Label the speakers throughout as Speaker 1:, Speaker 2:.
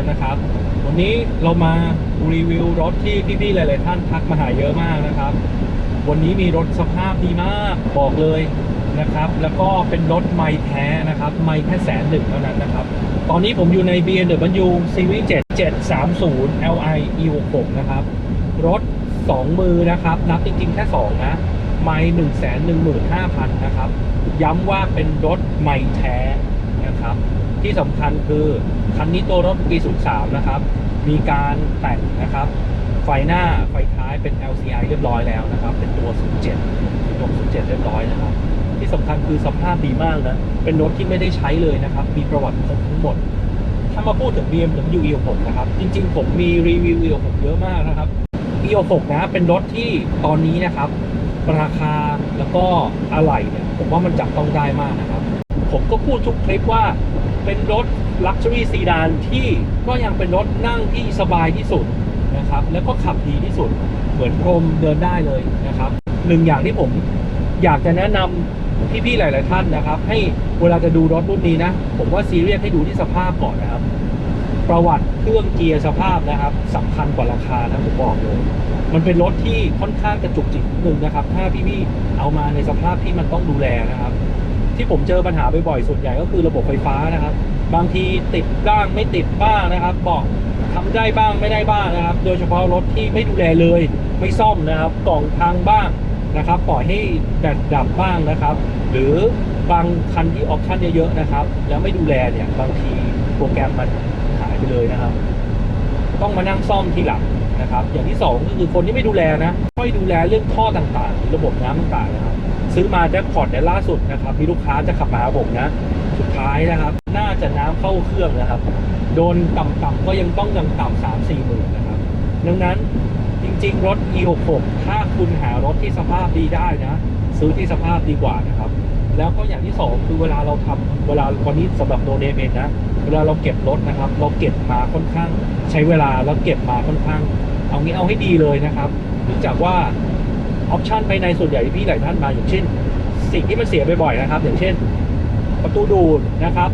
Speaker 1: มนะครับ วันนี้เรามารีวิวรถที่พี่ๆหลายๆท่านทักมาหาเยอะมากนะครับ วันนี้มีรถสภาพดีมากบอกเลยนะครับ แล้วก็เป็นรถไม่แท้นะครับไม่แค่แสนหนึ่งเท่านั้นนะครับ ตอนนี้ผมอยู่ใน BMW Series 7 730 Li E66 นะครับ รถ 2 มือนะครับ นับจริงๆแค่ 2 นะไม่1 1 5 0 0 0นะครับ ย้ำว่าเป็นรถไม่แท้นะครับ ที่สำคัญคือคันนี้ตัวรถปี 03 นะครับ มีการแต่งนะครับ ไฟหน้าไฟท้ายเป็น LCI เรียบร้อยแล้วนะครับ เป็นตัว 07ตัว 07 เรียบร้อยนะครับ ที่สำคัญคือสภาพดีมากนะ เป็นรถที่ไม่ได้ใช้เลยนะครับ มีประวัติครบทั้งหมด ถ้ามาพูดถึง BMW E6 นะครับ จริงๆ ผมมีรีวิว E6 เยอะมากนะครับ E6 นะเป็นรถที่ตอนนี้นะครับราคาแล้วก็อะไหล่เนี่ยผมว่ามันจับต้องได้มากนะครับ ผมก็พูดทุกคลิปว่าเป็นรถ Luxury Sedan ที่ก็ยังเป็นรถนั่งที่สบายที่สุดนะครับแล้วก็ขับดีที่สุด เหมือนพรมเดินได้เลยนะครับหนึ่งอย่างที่ผมอยากจะแนะนำพี่ๆหลาย ๆ ท่านนะครับ ให้เวลาจะดูรถรุ่นนี้นะ ผมว่าซีเรียสให้ดูที่สภาพก่อนนะครับ ประวัติเครื่องเกียร์สภาพนะครับสำคัญกว่าราคานะผมบอกเลยมันเป็นรถที่ค่อนข้างกระจุกจิกนิดนึงนะครับ ถ้าพี่ๆเอามาในสภาพที่มันต้องดูแลนะครับ ที่ผมเจอปัญหาบ่อยๆส่วนใหญ่ก็คือระบบไฟฟ้านะครับ บางทีติดบ้างไม่ติดบ้างนะครับบอกทำได้บ้างไม่ได้บ้างนะครับ โดยเฉพาะรถที่ไม่ดูแลเลย ไม่ซ่อมนะครับกล่องพังบ้างนะครับ ปล่อยให้แบตดับบ้างนะครับ หรือบางคันที่ออปชั่นเยอะๆนะครับ แล้วไม่ดูแลเนี่ยบางทีโปรแกรมมันหายไปเลยนะครับ ต้องมานั่งซ่อมทีหลังนะครับ อย่างที่สองก็คือคนที่ไม่ดูแลนะไม่ดูแลเรื่องท่อต่างๆ ระบบน้ำต่างๆนะครับ ซื้อมาแจ็คพอตในล่าสุดนะครับมีลูกค้าจะขับมาผมนะ สุดท้ายนะครับ น่าจะน้ำเข้าเครื่องนะครับ โดนต่ำๆก็ยังต้องยังต่ำสามสี่หมื่นนะครับ ดังนั้นจริงๆ รถ E66 ถ้าคุณหารถที่สภาพดีได้นะ ซื้อที่สภาพดีกว่านะครับ แล้วก็อย่างที่สองคือเวลาเราทำเวลาวันนี้สำหรับโดเนมเองนะ เวลาเราเก็บรถนะครับ เราเก็บมาค่อนข้าง ใช้เวลาแล้วเก็บมาค่อนข้าง เอางี้เอาให้ดีเลยนะครับเนื่องจากว่า ออปชันภายในส่วนใหญ่ที่พี่หลายท่านมาอย่างเช่น สิ่งที่มันเสียบ่อยๆนะครับ อย่างเช่น ประตูดูดนะครับ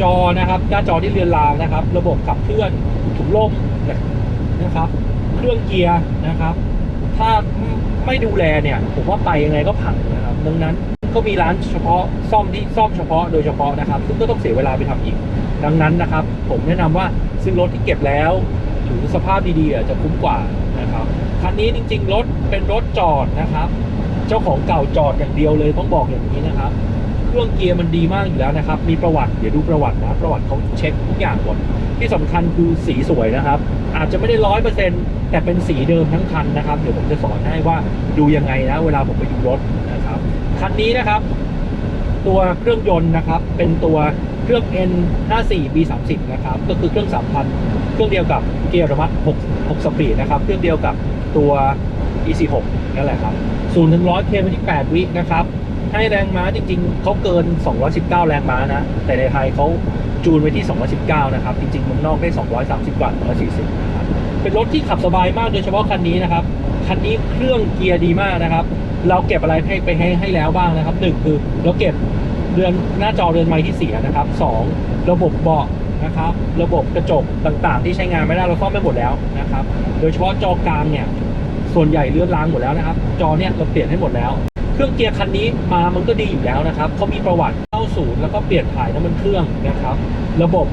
Speaker 1: จอนะครับหน้าจอที่เรือนรางนะครับ ระบบขับเคลื่อนถุงลมนะครับ เครื่องเกียร์นะครับ ถ้าไม่ดูแลเนี่ยผมว่าไปยังไงก็พังนะครับดังนั้นก็มีร้านเฉพาะซ่อมที่ซ่อมเฉพาะโดยเฉพาะนะครับ ซึ่งก็ต้องเสียเวลาไปทำอีก ดังนั้นนะครับ ผมแนะนำว่าซื้อรถที่เก็บแล้ว หรือสภาพดีๆจะคุ้มกว่า นะครับคันนี้จริง ๆ รถเป็นรถจอดนะครับ เจ้าของเก่าจอดอย่างเดียวเลยต้องบอกอย่างนี้นะครับ เครื่องเกียร์มันดีมากอยู่แล้วนะครับ มีประวัติเดี๋ยวดูประวัตินะประวัติเขาเช็คทุกอย่างหมดที่สำคัญคือสีสวยนะครับ อาจจะไม่ได้ร้อยเปอร์เซ็นต์แต่เป็นสีเดิมทั้งคันนะครับ เดี๋ยวผมจะสอนให้ว่าดูยังไงนะ เวลาผมไปดูรถนะครับคันนี้นะครับ ตัวเครื่องยนต์นะครับ เป็นตัว เครื่อง N54 B30 นะครับก็คือเครื่อง3,000เครื่องเดียวกับเกียร์อัตโนมัติ6 6สปีดนะครับเครื่องเดียวกับตัว E46 นั่นแหละครับ0ถึง100เคไปที่ 8 วินะครับให้แรงม้าจริงๆ เขาเกิน 219 แรงม้านะ แต่ในไทยเขาจูนไว้ที่ 219 นะครับ จริงๆมืองนอกได้ 230 กว่า240 นะครับ เป็นรถที่ขับสบายมากโดยเฉพาะคันนี้นะครับ คันนี้เครื่องเกียร์ดีมากนะครับ เราเก็บอะไรให้ไปให้ให้แล้วบ้างนะครับหนึ่งคือเราเก็บ เรือนหน้าจอเรือนไม้ที่เสียนะครับสองระบบเบาะนะครับ ระบบกระจกต่างๆ ที่ใช้งานไม่ได้เราซ่อมไปหมดแล้วนะครับ โดยเฉพาะจอกลางเนี่ย ส่วนใหญ่เลือนล้างหมดแล้วนะครับ จอเนี่ยเราเปลี่ยนให้หมดแล้ว เครื่องเกียร์คันนี้มามันก็ดีอยู่แล้วนะครับเขามีประวัติเข้าศูนย์แล้วก็เปลี่ยนถ่ายน้ำมันเครื่องนะครับ ระบบ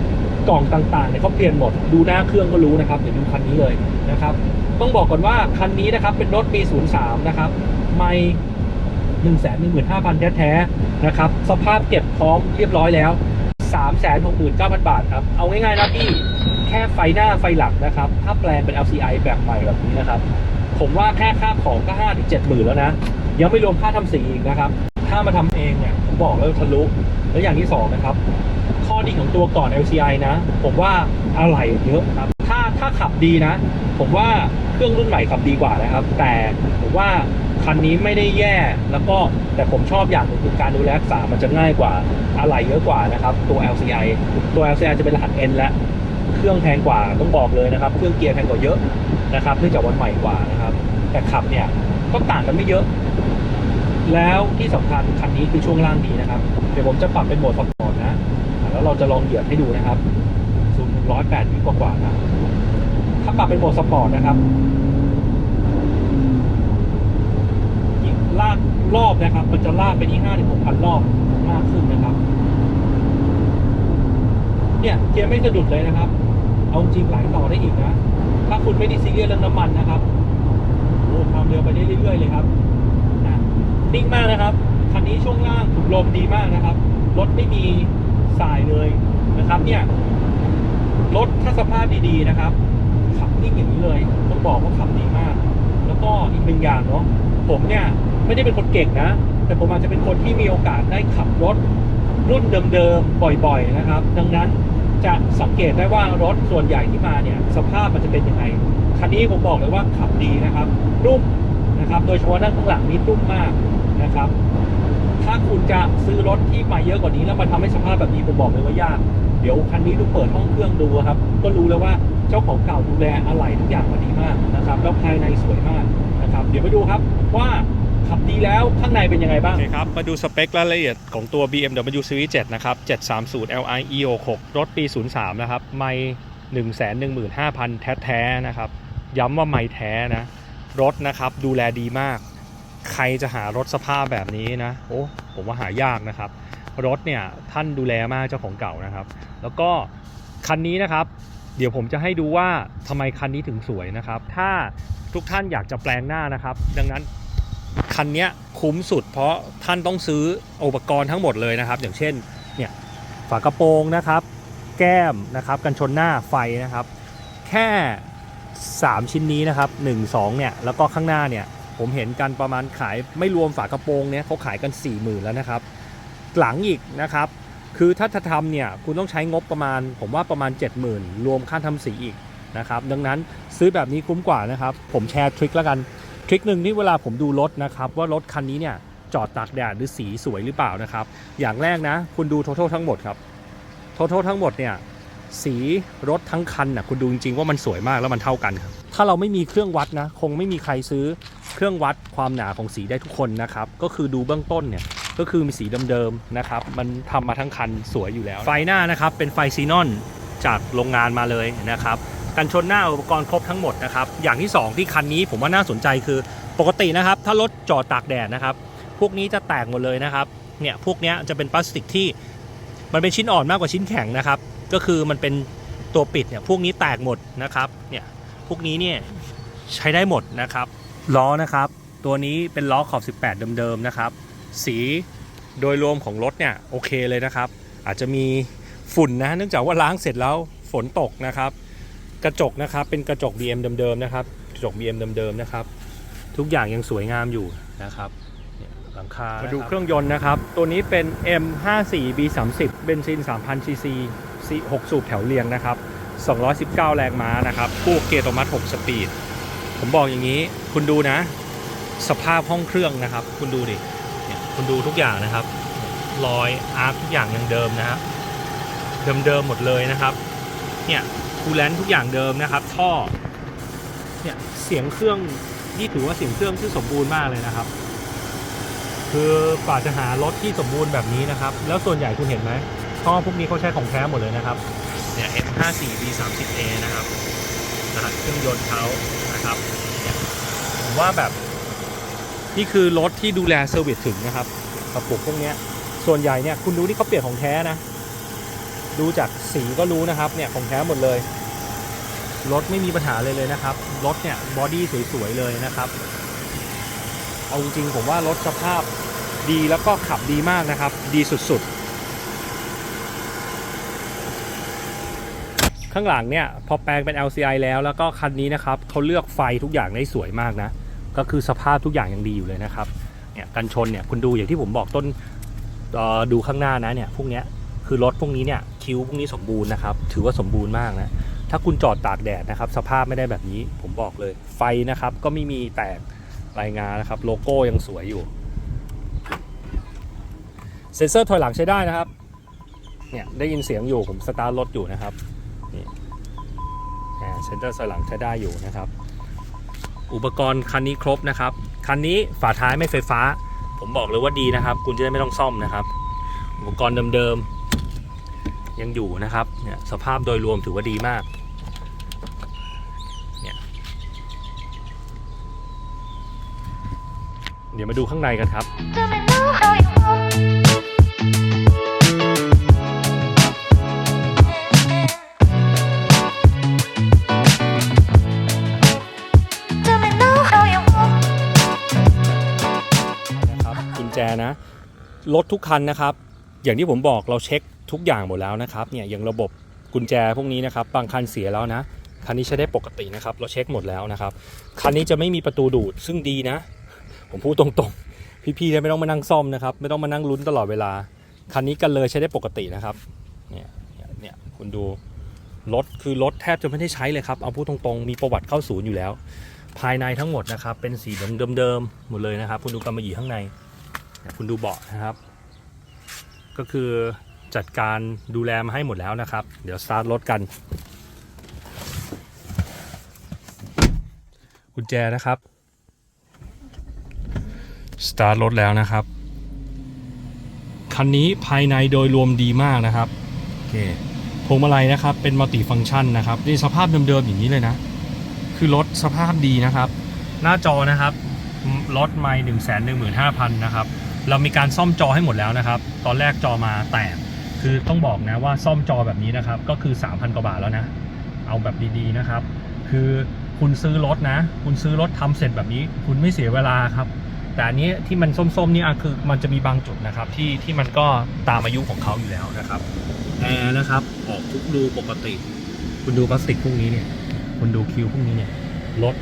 Speaker 1: กล่องต่างๆเนี่ยเขาเปลี่ยนหมด ดูหน้าเครื่องก็รู้นะครับ เดี๋ยวดูคันนี้เลยนะครับ ต้องบอกก่อนว่าคันนี้นะครับเป็นรถปี 03 นะครับ ไม่ 1 1 5 0 0 0 แท้ๆนะครับ สภาพเก็บพร้อมเรียบร้อยแล้ว 3 6 9 0 0 0 บาทครับ เอาง่ายๆนะพี่ แค่ไฟหน้าไฟหลังนะครับ ถ้าแปลงเป็น LCI แบบใหม่แบบนี้นะครับ ผมว่าแค่ค่าของก็5ถึง7หมื่นแล้วนะ ยังไม่รวมค่าทำสีอีกนะครับ ถ้ามาทำเองเนี่ย ผมบอกแล้วทะลุ แล้วอย่างที่สองนะครับ ข้อดีของตัวก่อน LCI นะ ผมว่าอะไหล่เยอะครับ ถ้าถ้าขับดีนะ ผมว่าเครื่องรุ่นใหม่ขับดีกว่านะครับ แต่ผมว่า คันนี้ไม่ได้แย่แล้วก็แต่ผมชอบอย่างหนึงคือการดูแลรักษามันจะง่ายกว่าอะไหล่เยอะกว่านะครับตัว LCI ตัว LCI จะเป็นรหัส N และเครื่องแพงกว่าต้องบอกเลยนะครับ เครื่องเกียร์แพงกว่าเยอะนะครับเนื่องจากวันใหม่กว่านะครับ แต่ขับเนี่ยก็ต่างกันไม่เยอะ แล้วที่สำคัญคันนี้คือช่วงล่างดีนะครับ เดี๋ยวผมจะปรับเป็นโหมดสปอร์ตนะ แล้วเราจะลองเหยียบให้ดูนะครับสูงร้อยแปดวิกว่าๆนะถ้าปรับเป็นโหมดสปอร์ตนะครับยิ่งลากรอบ นะครับมันจะลากไปที่ห้าถึงหกพันรอบมากขึ้นนะครับ เนี่ยเกียร์ไม่สะดุดเลยนะครับ เอาจริงไหลต่อได้อีกนะ ถ้าคุณไม่ได้ซีเรียสเรื่องน้ำมันนะครับโอ้ความเร็วไปได้เรื่อยๆเลยครับนะนิ่งมากนะครับคันนี้ช่วงล่างถูกลมดีมากนะครับรถไม่มีสายเลยนะครับ เนี่ยรถถ้าสภาพดีๆนะครับ ขับนิ่งอย่างนี้เลย ต้องบอกว่าขับดีมาก แล้วก็อีกหนึ่งอย่างเนาะผมเนี่ย ไม่ได้เป็นคนเก่งนะ แต่ผมอาจจะเป็นคนที่มีโอกาสได้ขับรถรุ่นเดิมๆ บ่อยๆ นะครับ ดังนั้นจะสังเกตได้ว่ารถส่วนใหญ่ที่มาเนี่ย สภาพมันจะเป็นยังไง คันนี้ผมบอกเลยว่าขับดีนะครับ นุ่มนะครับ โดยเฉพาะนั่งข้างหลังนี่นุ่มมากนะครับ ถ้าคุณจะซื้อรถที่มาเยอะกว่านี้แล้วมาทำให้สภาพแบบนี้ผมบอกเลยว่ายาก เดี๋ยวคันนี้ดูเปิดห้องเครื่องดูครับ ก็รู้แล้วว่าเจ้าของเก่าดูแลอะไรทุกอย่างมาดีมากนะครับ แล้วภายในสวยมากนะครับ เดี๋ยวไปดูครับว่า ขับดีแล้วข้างในเป็นยังไงบ้าง โอเคครับ มาดูสเปครายละเอียดของตัว BMW Series 7 นะครับ 730 Li e 6รถปี 03 นะครับ ไม่115,000 แท้ๆนะครับ ย้ำว่าไม่แท้นะ รถนะครับดูแลดีมาก ใครจะหารถสภาพแบบนี้นะ โอ้ ผมว่าหายากนะครับ รถเนี่ยท่านดูแลมากเจ้าของเก่านะครับ แล้วก็คันนี้นะครับ เดี๋ยวผมจะให้ดูว่าทำไมคันนี้ถึงสวยนะครับ ถ้าทุกท่านอยากจะแปลงหน้านะครับ ดังนั้น คันนี้คุ้มสุดเพราะท่านต้องซื้ออุปกรณ์ทั้งหมดเลยนะครับ อย่างเช่นเนี่ยฝากระโปรงนะครับ แก้มนะครับกันชนหน้าไฟนะครับ แค่ 3 ชิ้นนี้นะครับ 1 2เนี่ยแล้วก็ข้างหน้าเนี่ยผมเห็นกันประมาณขายไม่รวมฝากระโปรงเนี่ยเขาขายกัน 4 0,000 แล้วนะครับ หลังอีกนะครับ คือถ้าจะทำเนี่ยคุณต้องใช้งบประมาณ ผมว่าประมาณ 70,000 รวมค่าทำสีอีกนะครับดังนั้นซื้อแบบนี้คุ้มกว่านะครับ ผมแชร์ทริคแล้วกัน ทริคหนึ่งที่เวลาผมดูรถนะครับ ว่ารถคันนี้เนี่ยจอดตากแดดหรือสีสวยหรือเปล่านะครับ อย่างแรกนะ คุณดู total ทั้งหมดครับ total ทั้งหมดเนี่ยสีรถทั้งคันน่ะคุณดูจริงๆว่ามันสวยมากแล้วมันเท่ากันครับถ้าเราไม่มีเครื่องวัดนะ คงไม่มีใครซื้อเครื่องวัดความหนาของสีได้ทุกคนนะครับ ก็คือดูเบื้องต้นเนี่ยก็คือมีสีเดิมๆนะครับ มันทำมาทั้งคันสวยอยู่แล้ว ไฟหน้านะครับเป็นไฟซีนอนจากโรงงานมาเลยนะครับ กันชนหน้าอุปกรณ์ครบทั้งหมดนะครับ อย่างที่ 2 ที่คันนี้ผมว่าน่าสนใจคือปกตินะครับ ถ้ารถจอดตากแดดนะครับ พวกนี้จะแตกหมดเลยนะครับ เนี่ยพวกนี้จะเป็นพลาสติกที่มันเป็นชิ้นอ่อนมากกว่าชิ้นแข็งนะครับ ก็คือมันเป็นตัวปิดเนี่ยพวกนี้แตกหมดนะครับ เนี่ยพวกนี้เนี่ยใช้ได้หมดนะครับ ล้อนะครับ ตัวนี้เป็นล้อขอบ 18 เดิมๆนะครับ สีโดยรวมของรถเนี่ยโอเคเลยนะครับ อาจจะมีฝุ่นนะเนื่องจากว่าล้างเสร็จแล้วฝนตกนะครับ กระจกนะครับเป็นกระจก BM เดิมๆนะครับกระจก BM เดิมๆนะครับทุกอย่างยังสวยงามอยู่นะครับหลังคามาดูเครื่องยนต์นะครับ ตัวนี้เป็น M54 B30 เบนซิน 3,000 cc 6สูบแถวเรียงนะครับ 219 แรงม้านะครับคู่เกียร์โตมัส6สปีด ผมบอกอย่างนี้คุณดูนะ สภาพห้องเครื่องนะครับ คุณดูดิคุณดูทุกอย่างนะครับรอยอาร์ทุกอย่างยังเดิมนะครับเดิมๆหมดเลยนะครับ เนี่ย คูลแลนทุกอย่างเดิมนะครับท่อเนี่ยเสียงเครื่องนี่ถือว่าเสียงเครื่องที่สมบูรณ์มากเลยนะครับ คือกว่าจะหารถที่สมบูรณ์แบบนี้นะครับ แล้วส่วนใหญ่คุณเห็นไหมท่อพวกนี้เขาใช้ของแท้หมดเลยนะครับเนี่ย M54 B30A นะครับรหัสเครื่องยนต์เขานะครับเนี่ยผมว่าแบบนี่คือรถที่ดูแลเซอร์วิสถึงนะครับกระปุกพวกเนี้ยส่วนใหญ่เนี่ยคุณดูที่เขาเปลี่ยนของแท้นะ ดูจากสีก็รู้นะครับเนี่ยของแท้หมดเลย รถไม่มีปัญหาเลยเลยนะครับ รถเนี่ยบอดี้สวยๆเลยนะครับ เอาจริงผมว่ารถสภาพดีแล้วก็ขับดีมากนะครับ ดีสุดๆ ข้างหลังเนี่ยพอแปลงเป็น LCI แล้วแล้วก็คันนี้นะครับเขาเลือกไฟทุกอย่างได้สวยมากนะ ก็คือสภาพทุกอย่างยังดีอยู่เลยนะครับ เนี่ยกันชนเนี่ยคุณดูอย่างที่ผมบอกต้นดูข้างหน้านะเนี่ยพวกเนี้ยคือรถพวกนี้เนี่ยคิ้วพวกนี้สมบูรณ์นะครับ ถือว่าสมบูรณ์มากนะ ถ้าคุณจอดตากแดดนะครับ สภาพไม่ได้แบบนี้ผมบอกเลย ไฟนะครับก็ไม่มีแตกรายงานนะครับ โลโก้ยังสวยอยู่ เซ็นเซอร์ถอยหลังใช้ได้นะครับ เนี่ยได้ยินเสียงอยู่ผมสตาร์ทรถอยู่นะครับนี่เซ็นเซอร์ถอยหลังใช้ได้อยู่นะครับ อุปกรณ์คันนี้ครบนะครับ คันนี้ฝาท้ายไม่ไฟฟ้า ผมบอกเลยว่าดีนะครับ คุณจะได้ไม่ต้องซ่อมนะครับ อุปกรณ์เดิมๆยังอยู่นะครับเนี่ยสภาพโดยรวมถือว่าดีมากเนี่ย เดี๋ยวมาดูข้างในกันครับ นะครับกุญแจนะ รถทุกคันนะครับ อย่างที่ผมบอกเราเช็คทุกอย่างหมดแล้วนะครับ เนี่ยอย่างระบบกุญแจพวกนี้นะครับ บางคันเสียแล้วนะ คันนี้ใช้ได้ปกตินะครับ เราเช็คหมดแล้วนะครับ คันนี้จะไม่มีประตูดูด ซึ่งดีนะ ผมพูดตรงๆ พี่ๆไม่ต้องมานั่งซ่อมนะครับ ไม่ต้องมานั่งลุ้นตลอดเวลา คันนี้กันเลยใช้ได้ปกตินะครับ เนี่ย เนี่ย คุณดู รถคือรถแทบจะไม่ได้ใช้เลยครับ เอาพูดตรงๆ มีประวัติเข้าศูนย์อยู่แล้ว ภายในทั้งหมดนะครับ เป็นสีเดิมๆ หมดเลยนะครับ คุณดูกำมะหยี่ข้างใน คุณดูเบาะนะครับ ก็คือจัดการดูแลมาให้หมดแล้วนะครับ เดี๋ยวสตาร์ทรถกันกุญแจนะครับ สตาร์ทรถแล้วนะครับ คันนี้ภายในโดยรวมดีมากนะครับโอเคพวงมาลัยนะครับเป็นมัลติฟังก์ชันนะครับนี่สภาพเดิมๆอย่างนี้เลยนะ คือรถสภาพดีนะครับ หน้าจอนะครับรถไม่หนึ่งแสนหนึ่งหมื่นห้าพันนะครับ เรามีการซ่อมจอให้หมดแล้วนะครับ ตอนแรกจอมาแตกคือต้องบอกนะว่าซ่อมจอแบบนี้นะครับ ก็คือ 3,000 กว่าบาทแล้วนะ เอาแบบดีๆนะครับ คือคุณซื้อรถนะ คุณซื้อรถทำเสร็จแบบนี้ คุณไม่เสียเวลาครับ แต่อันนี้ที่มันส้มๆนี่อะคือมันจะมีบางจุดนะครับที่ที่มันก็ตามอายุของเขาอยู่แล้วนะครับแอร์นะครับออกทุกรูปกติ คุณดูพลาสติกพวกนี้เนี่ย คุณดูคิวพวกนี้เนี่ยรถ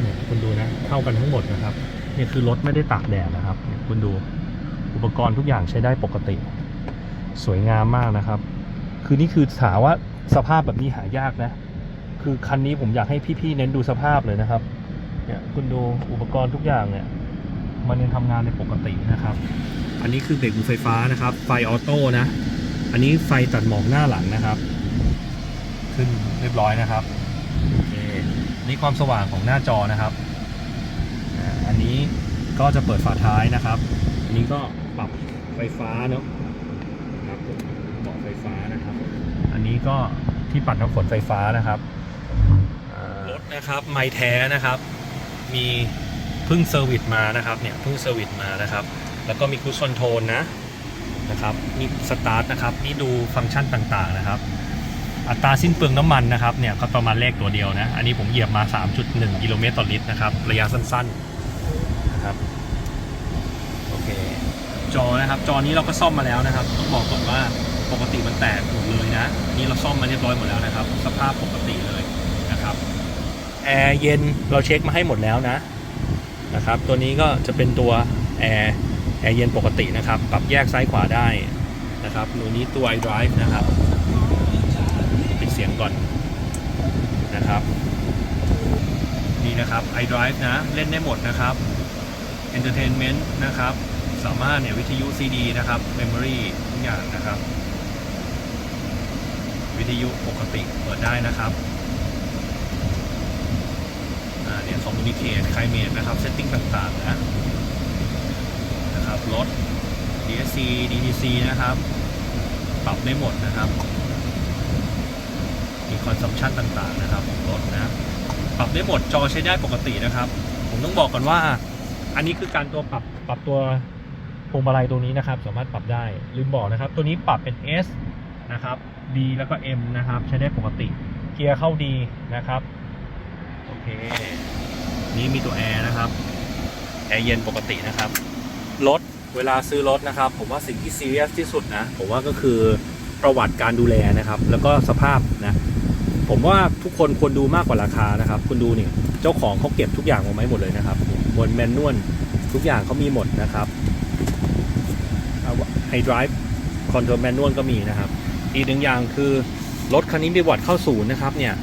Speaker 1: เนี่ยคุณดูนะเท่ากันทั้งหมดนะครับเนี่ยคือรถไม่ได้ตากแดดนะครับเนี่ยคุณดูอุปกรณ์ทุกอย่างใช้ได้ปกติ สวยงามมากนะครับ คือนี่คือถามว่าสภาพแบบนี้หายากนะ คือคันนี้ผมอยากให้พี่ๆเน้นดูสภาพเลยนะครับเนี่ยคุณดูอุปกรณ์ทุกอย่างเนี่ย มันยังทำงานในปกตินะครับ อันนี้คือเบรกมือไฟฟ้านะครับ ไฟออโต้นะ อันนี้ไฟตัดหมอกหน้าหลังนะครับ ขึ้นเรียบร้อยนะครับโอเคนี่ความสว่างของหน้าจอนะครับ อันนี้ก็จะเปิดฝาท้ายนะครับ อันนี้ก็ปรับไฟฟ้าเนาะครับผมเบาะไฟฟ้านะครับ อันนี้ก็ที่ปัดน้ำฝนไฟฟ้านะครับรถนะครับ ไมแท้นะครับ มี เพิ่งเซอร์วิสมานะครับเนี่ยเพิ่งเซอร์วิสมานะครับ แล้วก็มีคูชคอนโทรลนะนะครับนี่สตาร์ทนะครับนี่ดูฟังก์ชันต่างๆนะครับ อัตราสิ้นเปลืองน้ำมันนะครับเนี่ยก็ประมาณเลขตัวเดียวนะอันนี้ผมเหยียบมา 3.1 กิโลเมตรต่อลิตรนะครับระยะสั้นๆนะครับโอเคจอนะครับจอนี้เราก็ซ่อมมาแล้วนะครับต้องบอกก่อนว่าปกติมันแตกหมดเลยนะนี่เราซ่อมมาเรียบร้อยหมดแล้วนะครับ สภาพปกติเลยนะครับแอร์เย็นเราเช็คมาให้หมดแล้วนะ นะครับ ตัวนี้ก็จะเป็นตัวแอร์แอร์เย็นปกตินะครับ ปรับแยกซ้ายขวาได้นะครับตัวนี้ตัว iDrive นะครับปิดเสียงก่อนนะครับนี่นะครับ iDrive นะ เล่นได้หมดนะครับ Entertainment นะครับ สามารถเนี่ยวิทยุ CD นะครับ Memory ทุกอย่างนะครับ วิทยุปกติเปิดได้นะครับ อ่าเนี่ย Communicate Climate นะครับ Setting ต่างๆนะนะครับรถ DSC DTC นะครับ ปรับได้หมดนะครับ มีคอนซัมชันต่างๆนะครับของรถนะ ปรับได้หมดจอใช้ได้ปกตินะครับ ผมต้องบอกก่อนว่า อันนี้คือการตัวปรับปรับตัวพวงมาลัยตัวนี้นะครับ สามารถปรับได้ลืมบอกนะครับ ตัวนี้ปรับเป็น S นะครับ D แล้วก็ M นะครับ ใช้ได้ปกติ เกียร์เข้าดีนะครับ เค นี่มีตัวแอร์นะครับ แอร์เย็นปกตินะครับ รถ เวลาซื้อรถนะครับ ผมว่าสิ่งที่ซีเรียสที่สุดนะ ผมว่าก็คือประวัติการดูแลนะครับ แล้วก็สภาพนะ ผมว่าทุกคนควรดูมากกว่าราคานะครับ คุณดูนี่ เจ้าของเขาเก็บทุกอย่างมาไว้หมดเลยนะครับ บนแมนนวลทุกอย่างเขามีหมดนะครับไฮดร i v คอนโทรลแมนนวลก็มีนะครับ อีกหนึ่งอย่างคือรถคันนี้มีวัตเข้าศูนย์นะครับเนี่ย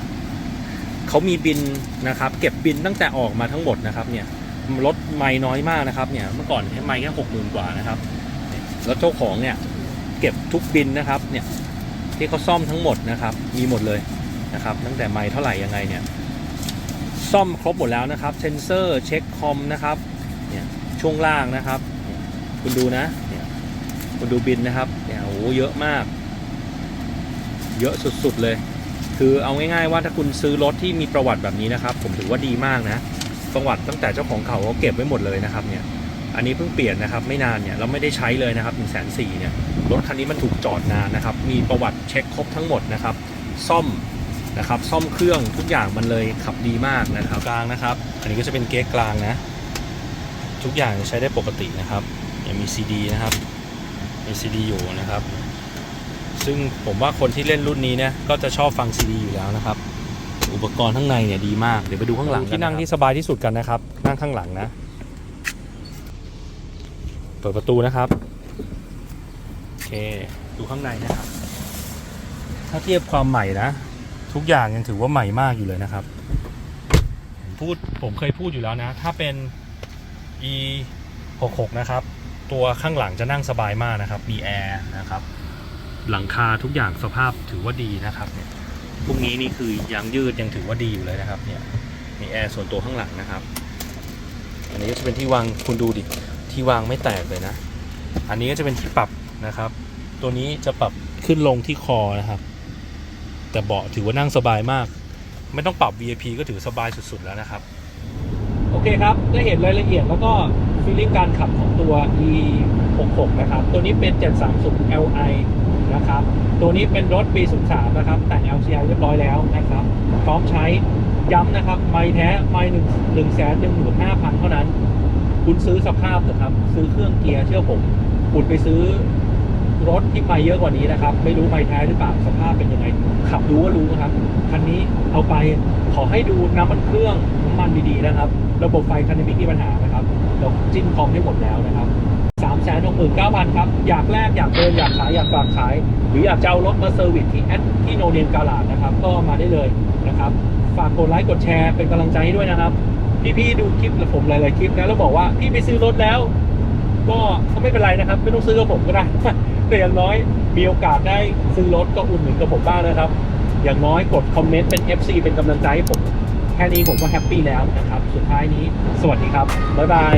Speaker 1: เขามีบินนะครับ เก็บบินตั้งแต่ออกมาทั้งหมดนะครับเนี่ยรถไม่น้อยมากนะครับเนี่ยเมื่อก่อนให้ไม่แค่หกหมื่นกว่านะครับแล้วเจ้าของเนี่ยเก็บทุกบินนะครับเนี่ยที่เขาซ่อมทั้งหมดนะครับมีหมดเลยนะครับตั้งแต่ไม่เท่าไหร่ยังไงเนี่ยซ่อมครบหมดแล้วนะครับเซนเซอร์เช็คคอมนะครับเนี่ยช่วงล่างนะครับ คุณดูนะเนี่ยคุณดูบินนะครับเนี่ยโอ้เยอะมาก เยอะสุดๆเลย คือเอาง่ายๆว่าถ้าคุณซื้อรถที่มีประวัติแบบนี้นะครับ ผมถือว่าดีมากนะ ประวัติตั้งแต่เจ้าของเขาเขาเก็บไว้หมดเลยนะครับเนี่ยอันนี้เพิ่งเปลี่ยนนะครับไม่นานเนี่ยเราไม่ได้ใช้เลยนะครับ1นึ่งแสนสี่เนี่ยรถคันนี้มันถูกจอดนานนะครับ มีประวัติเช็คครบทั้งหมดนะครับ ซ่อมนะครับ ซ่อมเครื่องทุกอย่างมันเลยขับดีมากนะครับกลางนะครับ อันนี้ก็จะเป็นเก๊กกลางนะ ทุกอย่างใช้ได้ปกตินะครับยังมี CD นะครับมี CD อยู่นะครับ ซึ่งผมว่าคนที่เล่นรุ่นนี้เนี่ยก็จะชอบฟังซีดีอยู่แล้วนะครับ อุปกรณ์ข้างในเนี่ยดีมาก เดี๋ยวไปดูข้างหลังที่นั่งที่สบายที่สุดกันนะครับ นั่งข้างหลังนะ เปิดประตูนะครับ โอเค ดูข้างในนะครับ ถ้าเทียบความใหม่นะ ทุกอย่างยังถือว่าใหม่มากอยู่เลยนะครับผมพูดผมเคยพูดอยู่แล้วนะ ถ้าเป็น e 6 6นะครับ ตัวข้างหลังจะนั่งสบายมากนะครับ มีแอร์นะครับ หลังคาทุกอย่างสภาพถือว่าดีนะครับเนี่ยพวกนี้นี่คือยางยืดยังถือว่าดีอยู่เลยนะครับ เนี่ยมีแอร์ส่วนตัวข้างหลังนะครับ อันนี้ก็จะเป็นที่วางคุณดูดิที่วางไม่แตกเลยนะ อันนี้ก็จะเป็นที่ปรับนะครับ ตัวนี้จะปรับขึ้นลงที่คอนะครับ แต่เบาะถือว่านั่งสบายมาก ไม่ต้องปรับ VIP ก็ถือสบายสุดๆแล้วนะครับ โอเคครับ ได้เห็นรายละเอียดแล้วก็ฟีลลิ่งการขับของตัว e 6 6นะครับ ตัวนี้เป็น 730 Li นะครับ ตัวนี้เป็นรถปี 03 นะครับ แต่ง LCI เรียบร้อยแล้วนะครับ พร้อมใช้ย้ำนะครับ ไม่แท้ ไม่หนึ่งหนึ่งแสนหนึ่งหมื่นห้าพันเท่านั้น คุณซื้อสภาพเถอะครับ ซื้อเครื่องเกียร์เชื่อผม คุณไปซื้อรถที่ไม่เยอะกว่านี้นะครับ ไม่รู้ไม่แท้หรือเปล่า สภาพเป็นยังไง ขับดูก็รู้นะครับ คันนี้เอาไปขอให้ดูน้ำมันเครื่องน้ำมันดีๆนะครับ ระบบไฟคันนี้ไม่มีปัญหานะครับเราจิ้มคอมได้หมดแล้วนะครับ 3 6 9 0 0 0ครับ อยากแลกอยากเดินอยากขายอยากฝากขาย หรืออยากจะเอารถมาเซอร์วิสที่แอดที่โนเนมกาลาดนะครับ ก็มาได้เลยนะครับ ฝากกดไลค์กดแชร์เป็นกำลังใจให้ด้วยนะครับ พี่ๆดูคลิปผมหลายๆคลิปนะแล้วบอกว่าพี่ไปซื้อรถแล้วก็ก็ไม่เป็นไรนะครับ ไม่ต้องซื้อกับผมก็ได้แต่อย่างน้อยมีโอกาสได้ซื้อรถก็อุ่นหนุนกับผมบ้างนะครับ อย่างน้อยกดคอมเมนต์เป็น FC เป็นกำลังใจให้ผม แค่นี้ผมก็แฮปปี้แล้วนะครับ สุดท้ายนี้ สวัสดีครับ บ๊ายบาย